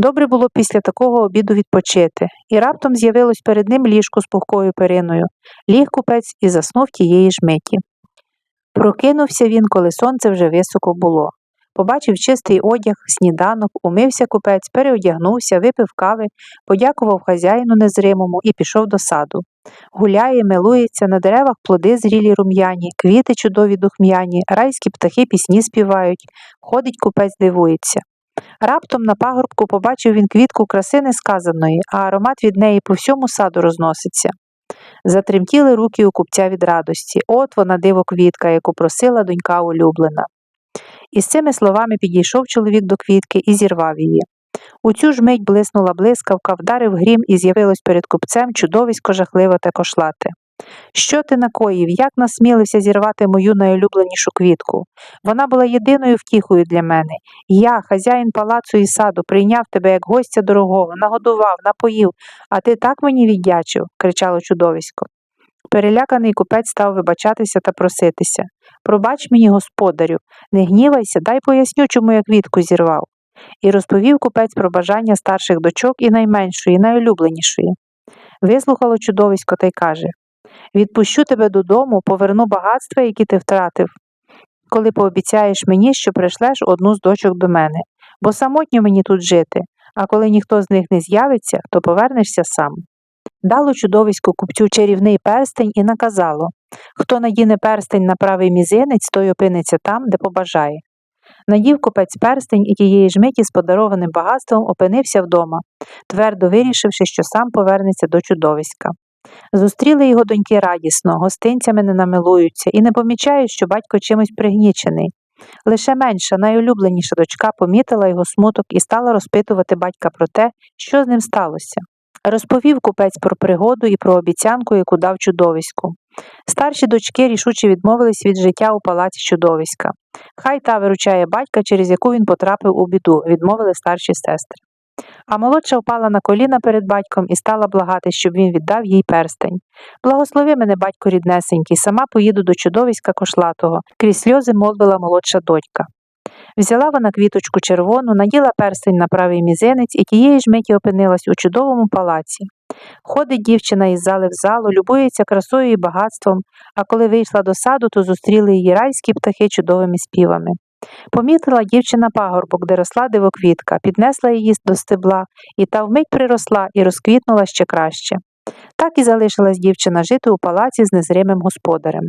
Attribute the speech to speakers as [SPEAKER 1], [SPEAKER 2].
[SPEAKER 1] Добре було після такого обіду відпочити, і раптом з'явилось перед ним ліжко з пухкою периною. Ліг купець і заснув тієї ж миті. Прокинувся він, коли сонце вже високо було. Побачив чистий одяг, сніданок, умився купець, переодягнувся, випив кави, подякував хазяїну незримому і пішов до саду. Гуляє, милується, на деревах плоди зрілі рум'яні, квіти чудові духм'яні, райські птахи пісні співають, ходить купець дивується. Раптом на пагорбку побачив він квітку краси несказаної, а аромат від неї по всьому саду розноситься. Затремтіли руки у купця від радості. От вона диво квітка, яку просила донька улюблена. І з цими словами підійшов чоловік до квітки і зірвав її. У цю ж мить блиснула блискавка, вдарив грім і з'явилось перед купцем чудовисько жахливе та кошлате. Що ти накоїв, як насмілився зірвати мою найулюбленішу квітку? Вона була єдиною втіхою для мене. Я, хазяїн палацу і саду, прийняв тебе як гостя дорогого, нагодував, напоїв, а ти так мені віддячив, кричало чудовисько. Переляканий купець став вибачатися та проситися. Пробач мені, господарю, не гнівайся, дай поясню, чому я квітку зірвав. І розповів купець про бажання старших дочок і найменшої, найулюбленішої. Вислухало чудовисько та й каже Відпущу тебе додому, поверну багатства, які ти втратив, коли пообіцяєш мені, що прийшлеш одну з дочок до мене, бо самотньо мені тут жити, а коли ніхто з них не з'явиться, то повернешся сам. Дало чудовиську купцю чарівний перстень і наказало хто надіне перстень на правий мізинець, той опиниться там, де побажає. Надів купець перстень і тієї ж миті з подарованим багатством опинився вдома, твердо вирішивши, що сам повернеться до чудовиська. Зустріли його доньки радісно, гостинцями не намилуються і не помічають, що батько чимось пригнічений. Лише менша, найулюбленіша дочка помітила його смуток і стала розпитувати батька про те, що з ним сталося. Розповів купець про пригоду і про обіцянку, яку дав чудовиську. Старші дочки рішуче відмовились від життя у палаці чудовиська. Хай та виручає батька, через яку він потрапив у біду, відмовили старші сестри. А молодша впала на коліна перед батьком і стала благати, щоб він віддав їй перстень. Благослови мене, батько ріднесенький, сама поїду до чудовиська кошлатого, крізь сльози мовила молодша дочка. Взяла вона квіточку червону, наділа перстень на правий мізинець і тієї ж миті опинилась у чудовому палаці. Ходить дівчина із зали в залу, любується красою і багатством, а коли вийшла до саду, то зустріли її райські птахи чудовими співами. Помітила дівчина пагорбок, де росла дивоквітка, піднесла її до стебла, і та вмить приросла і розквітнула ще краще. Так і залишилась дівчина жити у палаці з незримим господарем.